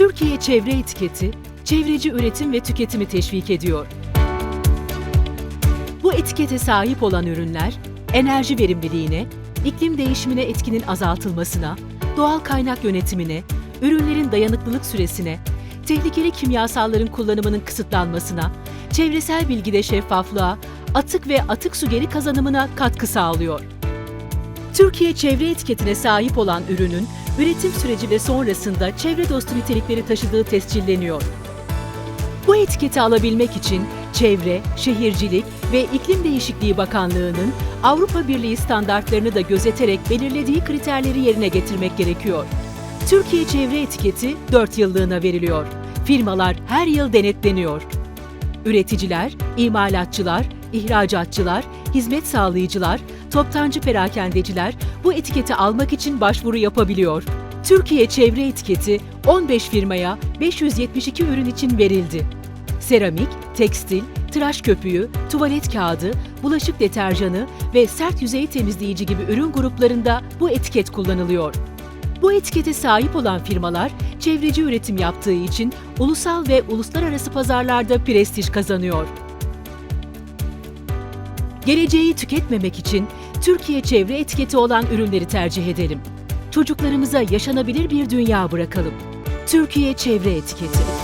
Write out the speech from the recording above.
Türkiye Çevre Etiketi, çevreci üretim ve tüketimi teşvik ediyor. Bu etikete sahip olan ürünler, enerji verimliliğine, iklim değişimine etkinin azaltılmasına, doğal kaynak yönetimine, ürünlerin dayanıklılık süresine, tehlikeli kimyasalların kullanımının kısıtlanmasına, çevresel bilgide şeffaflığa, atık ve atık su geri kazanımına katkı sağlıyor. Türkiye çevre etiketine sahip olan ürünün üretim süreci ve sonrasında çevre dostu nitelikleri taşıdığı tescilleniyor. Bu etiketi alabilmek için Çevre, Şehircilik ve İklim Değişikliği Bakanlığı'nın Avrupa Birliği standartlarını da gözeterek belirlediği kriterleri yerine getirmek gerekiyor. Türkiye Çevre Etiketi 4 yıllığına veriliyor. Firmalar her yıl denetleniyor. Üreticiler, imalatçılar, ihracatçılar, hizmet sağlayıcılar, toptancı perakendeciler bu etiketi almak için başvuru yapabiliyor. Türkiye Çevre Etiketi 15 firmaya 572 ürün için verildi. Seramik, tekstil, tıraş köpüğü, tuvalet kağıdı, bulaşık deterjanı ve sert yüzey temizleyici gibi ürün gruplarında bu etiket kullanılıyor. Bu etikete sahip olan firmalar çevreci üretim yaptığı için ulusal ve uluslararası pazarlarda prestij kazanıyor. Geleceği tüketmemek için Türkiye çevre etiketi olan ürünleri tercih edelim. Çocuklarımıza yaşanabilir bir dünya bırakalım. Türkiye çevre etiketi.